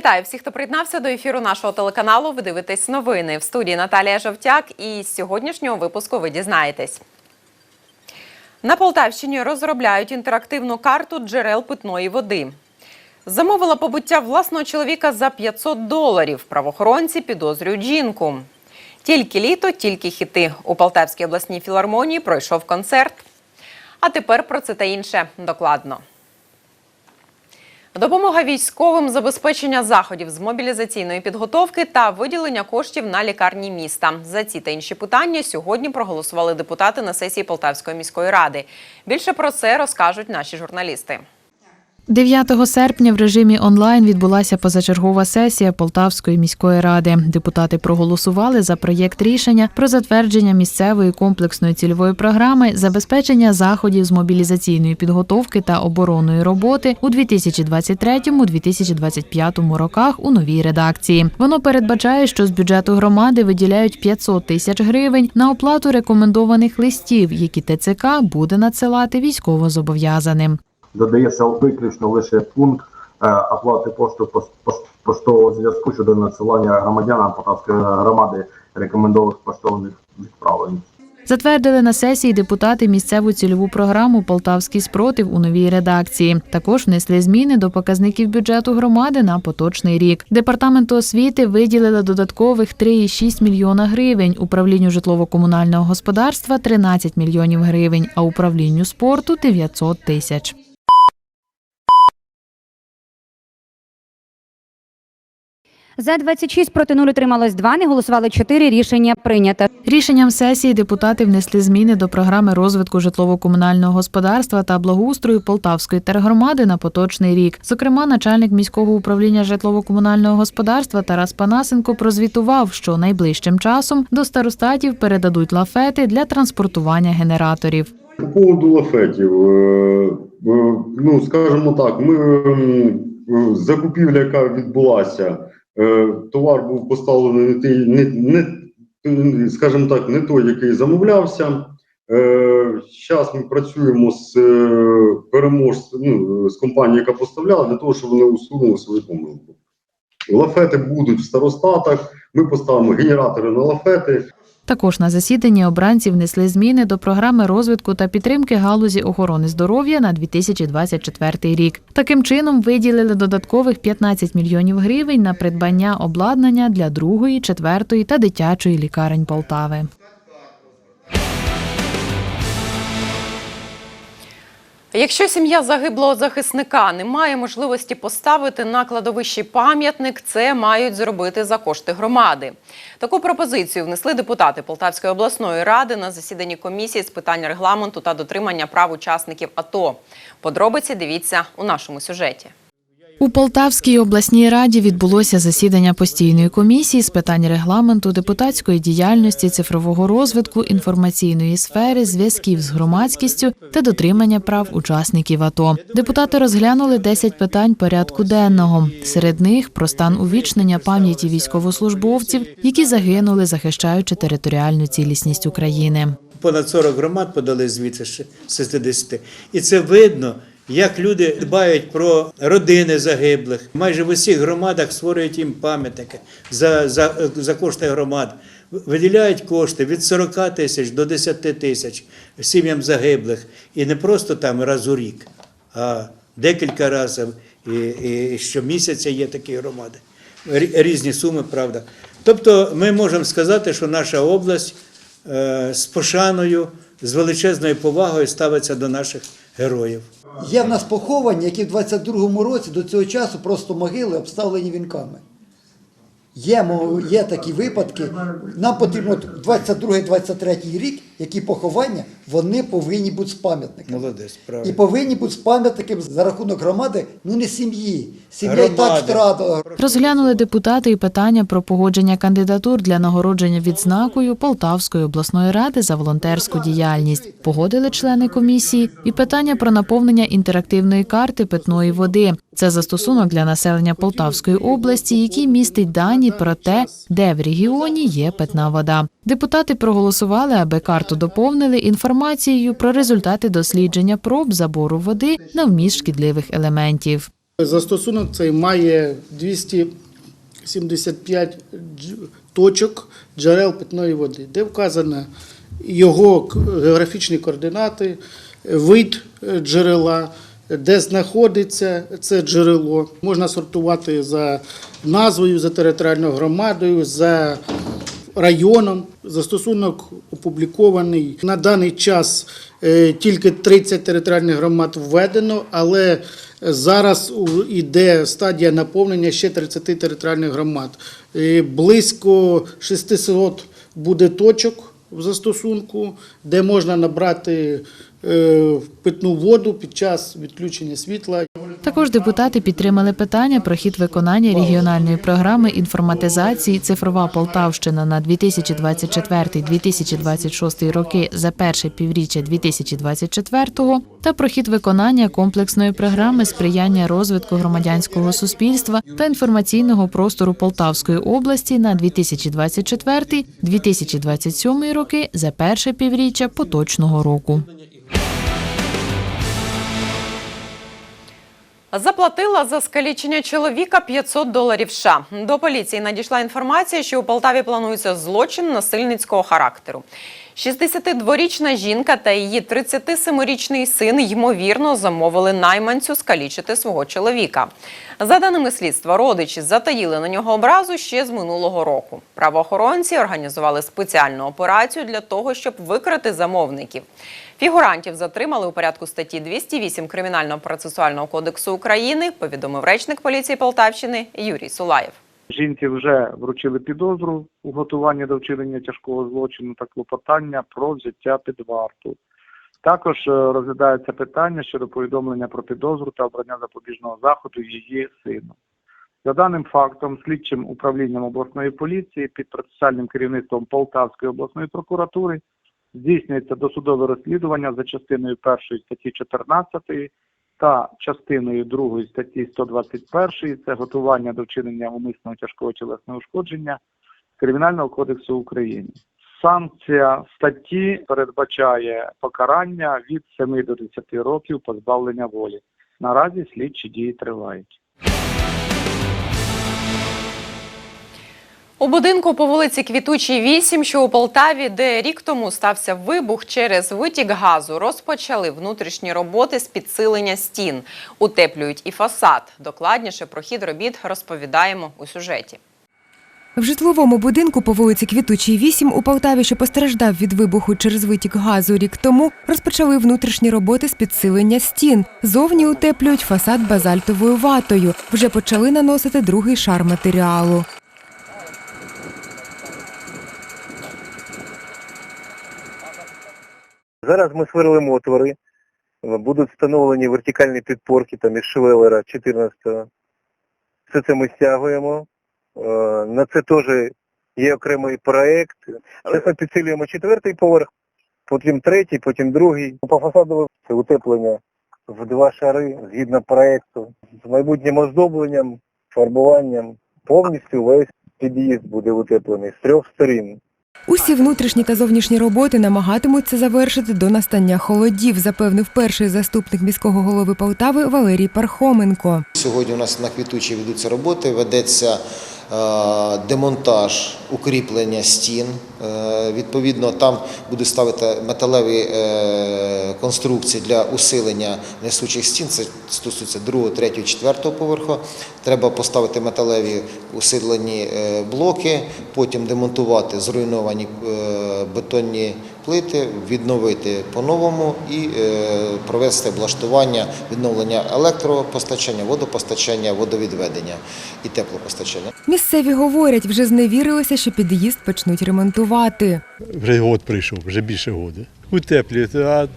Вітаю всіх, хто приєднався до ефіру нашого телеканалу. Ви дивитесь новини в студії Наталія Жовтяк. І з сьогоднішнього випуску ви дізнаєтесь. На Полтавщині розробляють інтерактивну карту джерел питної води. Замовила побуття власного чоловіка за 500 доларів. Правоохоронці підозрюють жінку. Тільки літо, тільки хіти. У Полтавській обласній філармонії пройшов концерт. А тепер про це та інше докладно. Допомога військовим, забезпечення заходів з мобілізаційної підготовки та виділення коштів на лікарні міста. За ці та інші питання сьогодні проголосували депутати на сесії Полтавської міської ради. Більше про це розкажуть наші журналісти. 9 серпня в режимі онлайн відбулася позачергова сесія Полтавської міської ради. Депутати проголосували за проєкт рішення про затвердження місцевої комплексної цільової програми забезпечення заходів з мобілізаційної підготовки та оборонної роботи у 2023-2025 роках у новій редакції. Воно передбачає, що з бюджету громади виділяють 500 тисяч гривень на оплату рекомендованих листів, які ТЦК буде надсилати військовозобов'язаним. Додається виключно лише пункт е, оплати пошту поштового зв'язку щодо надсилання громадянам Полтавської громади рекомендованих поштових відправлень. Затвердили на сесії депутати місцеву цільову програму Полтавський спротив у новій редакції. Також внесли зміни до показників бюджету громади на поточний рік. Департаменту освіти виділили додаткових 3,6 мільйона гривень, управлінню житлово-комунального господарства 13 мільйонів гривень, а управлінню спорту 900 тисяч. За 26 проти 0 утрималось 2, не голосували 4, рішення прийнято. Рішенням сесії депутати внесли зміни до програми розвитку житлово-комунального господарства та благоустрою Полтавської тергромади на поточний рік. Зокрема, начальник міського управління житлово-комунального господарства Тарас Панасенко прозвітував, що найближчим часом до старостатів передадуть лафети для транспортування генераторів. По поводу лафетів, е, е, ну скажімо так, ми е, закупівля, яка відбулася, товар був поставлений не той, не, не, скажімо так, не той, який замовлявся. Зараз ми працюємо з е, переможцем, ну, з компанією, яка поставляла, для того, щоб вони усунули свою помилку. Лафети будуть в старостатах. Ми поставимо генератори на лафети. Також на засіданні обранці внесли зміни до програми розвитку та підтримки галузі охорони здоров'я на 2024 рік. Таким чином виділили додаткових 15 мільйонів гривень на придбання обладнання для другої, четвертої та дитячої лікарень Полтави. Якщо сім'я загиблого захисника не має можливості поставити на кладовищі пам'ятник, це мають зробити за кошти громади. Таку пропозицію внесли депутати Полтавської обласної ради на засіданні комісії з питань регламенту та дотримання прав учасників АТО. Подробиці дивіться у нашому сюжеті. У Полтавській обласній раді відбулося засідання постійної комісії з питань регламенту, депутатської діяльності, цифрового розвитку, інформаційної сфери, зв'язків з громадськістю та дотримання прав учасників АТО. Депутати розглянули 10 питань порядку денного. Серед них про стан увічнення пам'яті військовослужбовців, які загинули, захищаючи територіальну цілісність України. понад 40 громад подали звідси ще з 60. І це видно, як люди дбають про родини загиблих. Майже в усіх громадах створюють їм пам'ятники за, за, за кошти громад. Виділяють кошти від 40 тисяч до 10 тисяч сім'ям загиблих. І не просто там раз у рік, а декілька разів. І, і, щомісяця є такі громади. Різні суми, правда. Тобто ми можемо сказати, що наша область е, з пошаною, з величезною повагою ставиться до наших героїв. Є в нас поховані, які в 22-му році до цього часу просто могили обставлені вінками. Є, є такі випадки. Нам потрібно 22-23 рік, які поховання, вони повинні бути з пам'ятниками. Молодець, І повинні бути з пам'ятниками за рахунок громади, ну не сім'ї. Сім'я і так втратила. Розглянули депутати і питання про погодження кандидатур для нагородження відзнакою Полтавської обласної ради за волонтерську діяльність. Погодили члени комісії і питання про наповнення інтерактивної карти питної води. Це застосунок для населення Полтавської області, який містить дані про те, де в регіоні є питна вода. Депутати проголосували, аби карту доповнили інформацією про результати дослідження проб забору води на вміст шкідливих елементів. Застосунок цей має 275 дж- точок джерел питної води, де вказано його географічні координати, вид е, джерела, де знаходиться це джерело. Можна сортувати за назвою, за територіальною громадою, за районом. Застосунок опублікований. На даний час е, тільки 30 територіальних громад введено, але зараз іде стадія наповнення ще 30 територіальних громад. Е, Близько 600 буде точок в застосунку, де можна набрати е, питну воду під час відключення світла. Також депутати підтримали питання про хід виконання регіональної програми інформатизації Цифрова Полтавщина на 2024-2026 роки за перше півріччя 2024 та про хід виконання комплексної програми сприяння розвитку громадянського суспільства та інформаційного простору Полтавської області на 2024-2027 роки за перше півріччя поточного року. Заплатила за скалічення чоловіка 500 доларів США. До поліції надійшла інформація, що у Полтаві планується злочин насильницького характеру. 62-річна жінка та її 37-річний син ймовірно замовили найманцю скалічити свого чоловіка. За даними слідства, родичі затаїли на нього образу ще з минулого року. Правоохоронці організували спеціальну операцію для того, щоб викрити замовників. Фігурантів затримали у порядку статті 208 Кримінального процесуального кодексу України, повідомив речник поліції Полтавщини Юрій Сулаєв. Жінці вже вручили підозру у готуванні до вчинення тяжкого злочину та клопотання про взяття під варту. Також е, розглядається питання щодо повідомлення про підозру та обрання запобіжного заходу її сину. За даним фактом, слідчим управлінням обласної поліції під процесуальним керівництвом Полтавської обласної прокуратури здійснюється досудове розслідування за частиною 1 статті 14 та частиною 2 статті 121 це готування до вчинення умисного тяжкого тілесного ушкодження Кримінального кодексу України. Санкція статті передбачає покарання від 7 до 10 років позбавлення волі. Наразі слідчі дії тривають. У будинку по вулиці Квітучій 8, що у Полтаві, де рік тому стався вибух через витік газу, розпочали внутрішні роботи з підсилення стін. Утеплюють і фасад. Докладніше про хід робіт розповідаємо у сюжеті. В житловому будинку по вулиці Квітучій 8 у Полтаві, що постраждав від вибуху через витік газу рік тому, розпочали внутрішні роботи з підсилення стін. Зовні утеплюють фасад базальтовою ватою. Вже почали наносити другий шар матеріалу. Зараз ми сверлимо отвори, будуть встановлені вертикальні підпорки там із швелера 14-го. Все це ми стягуємо. Е, На це теж є окремий проєкт. Зараз ми підсилюємо четвертий поверх, потім третій, потім другий. По фасаду це утеплення в два шари згідно проєкту. З майбутнім оздобленням, фарбуванням. Повністю весь під'їзд буде утеплений з трьох сторін. Усі внутрішні та зовнішні роботи намагатимуться завершити до настання холодів, запевнив перший заступник міського голови Полтави Валерій Пархоменко. Сьогодні у нас на квітучі ведуться роботи, ведеться е, демонтаж укріплення стін. Е, відповідно, там буде ставити металеві е, конструкції для усилення несучих стін. Це стосується другого, третього, четвертого поверху. Треба поставити металеві усилені е, блоки, потім демонтувати зруйновані бетонні плити, відновити по-новому і провести облаштування відновлення електропостачання, водопостачання, водовідведення і теплопостачання. Місцеві говорять, вже зневірилися, що під'їзд почнуть ремонтувати. Вже год прийшов, вже більше года. Утеплюють, а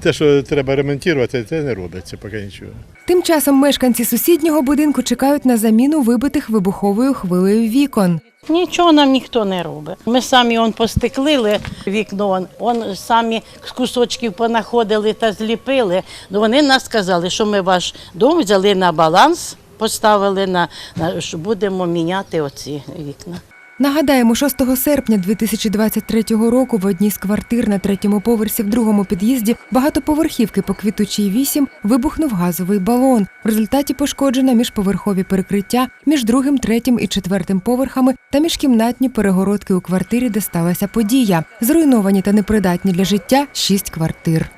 те, що треба ремонтувати, це не робиться поки нічого. Тим часом мешканці сусіднього будинку чекають на заміну вибитих вибуховою хвилею вікон. Нічого нам ніхто не робить. Ми самі он постеклили вікно, он, он самі з кусочків понаходили та зліпили. Ну, вони нас сказали, що ми ваш дом взяли на баланс, поставили на, на що будемо міняти оці вікна. Нагадаємо, 6 серпня 2023 року в одній з квартир на третьому поверсі в другому під'їзді багатоповерхівки по квітучій 8 вибухнув газовий балон. В результаті пошкоджено міжповерхові перекриття між другим, третім і четвертим поверхами та міжкімнатні перегородки у квартирі, де сталася подія. Зруйновані та непридатні для життя шість квартир.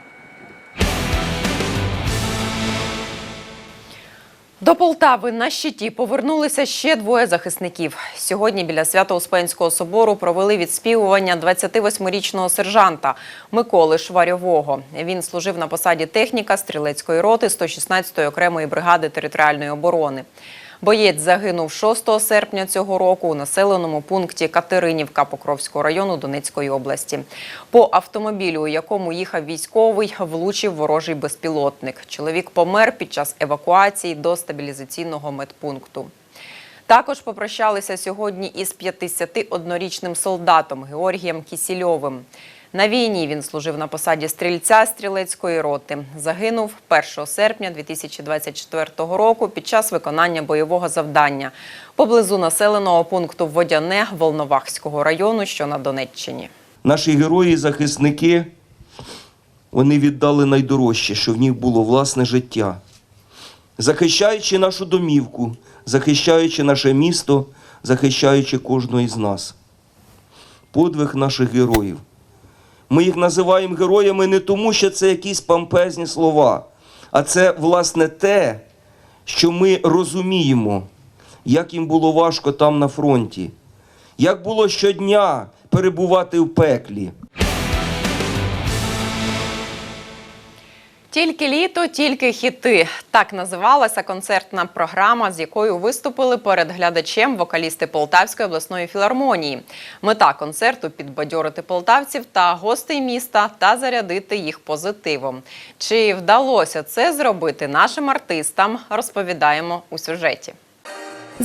До Полтави на щиті повернулися ще двоє захисників. Сьогодні біля Свято-Успенського собору провели відспівування 28-річного сержанта Миколи Шварьового. Він служив на посаді техніка стрілецької роти 116-ї окремої бригади територіальної оборони. Боєць загинув 6 серпня цього року у населеному пункті Катеринівка Покровського району Донецької області. По автомобілю, у якому їхав військовий, влучив ворожий безпілотник. Чоловік помер під час евакуації до стабілізаційного медпункту. Також попрощалися сьогодні із 51-річним солдатом Георгієм Кісільовим. На війні він служив на посаді стрільця стрілецької роти. Загинув 1 серпня 2024 року під час виконання бойового завдання поблизу населеного пункту Водяне Волновахського району, що на Донеччині. Наші герої, захисники, вони віддали найдорожче, що в них було власне життя. Захищаючи нашу домівку, захищаючи наше місто, захищаючи кожного із нас. Подвиг наших героїв. Ми їх називаємо героями не тому, що це якісь помпезні слова, а це, власне, те, що ми розуміємо, як їм було важко там на фронті, як було щодня перебувати в пеклі. Тільки літо, тільки хіти. Так називалася концертна програма, з якою виступили перед глядачем вокалісти Полтавської обласної філармонії. Мета концерту підбадьорити полтавців та гостей міста та зарядити їх позитивом. Чи вдалося це зробити нашим артистам? Розповідаємо у сюжеті.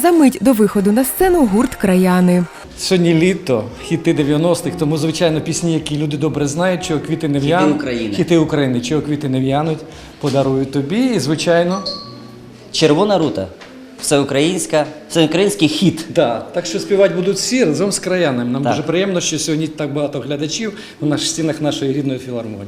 За мить до виходу на сцену гурт краяни. Сьогодні літо, хіти 90-х, тому, звичайно, пісні, які люди добре знають, чого квіти не в'януть. України. Хіти України, чого квіти не в'януть, подарую тобі. І, звичайно, Червона рута. Всеукраїнська, всеукраїнський хіт. да, так що співати будуть всі разом з краянами. Нам Так. дуже приємно, що сьогодні так багато глядачів у наших стінах нашої рідної філармонії.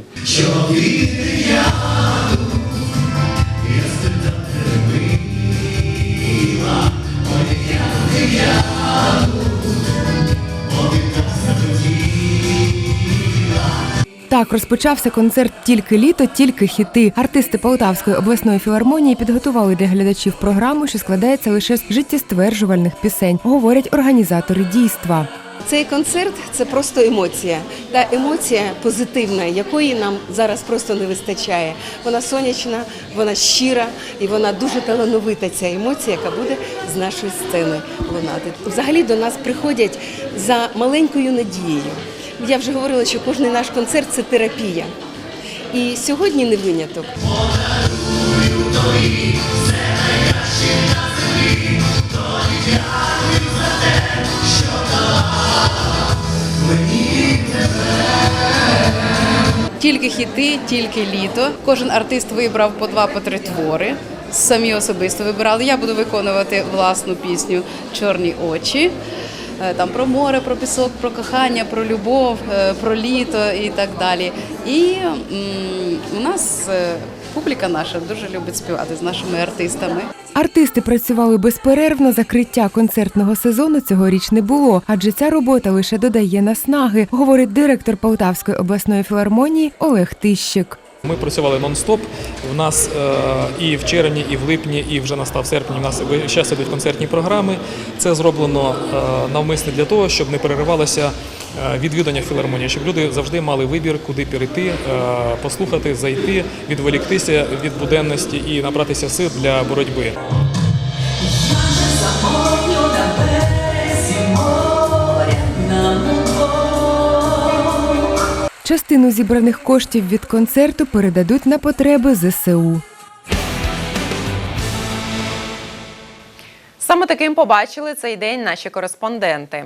Так розпочався концерт Тільки літо, тільки хіти. Артисти Полтавської обласної філармонії підготували для глядачів програму, що складається лише з життєстверджувальних пісень, говорять організатори дійства. Цей концерт це просто емоція. Та емоція позитивна, якої нам зараз просто не вистачає. Вона сонячна, вона щира і вона дуже талановита. Ця емоція, яка буде з нашої сцени лунати. Взагалі до нас приходять за маленькою надією. Я вже говорила, що кожен наш концерт це терапія. І сьогодні не виняток. Тільки хіти, тільки літо. Кожен артист вибрав по два по три твори. Самі особисто вибирали. Я буду виконувати власну пісню Чорні очі. Е, Там про море, про пісок, про кохання, про любов, е, про літо і так далі. І у нас е, публіка наша дуже любить співати з нашими артистами. Артисти працювали безперервно. Закриття концертного сезону цьогоріч не було, адже ця робота лише додає наснаги, говорить директор Полтавської обласної філармонії Олег Тищик. Ми працювали нон-стоп. У нас е, і в червні, і в липні, і вже настав серпень. У нас ще ідуть концертні програми. Це зроблено е, навмисно для того, щоб не переривалося е, відвідання філармонії, щоб люди завжди мали вибір, куди перейти, послухати, зайти, відволіктися від буденності і набратися сил для боротьби. Частину зібраних коштів від концерту передадуть на потреби ЗСУ. Саме таким побачили цей день наші кореспонденти.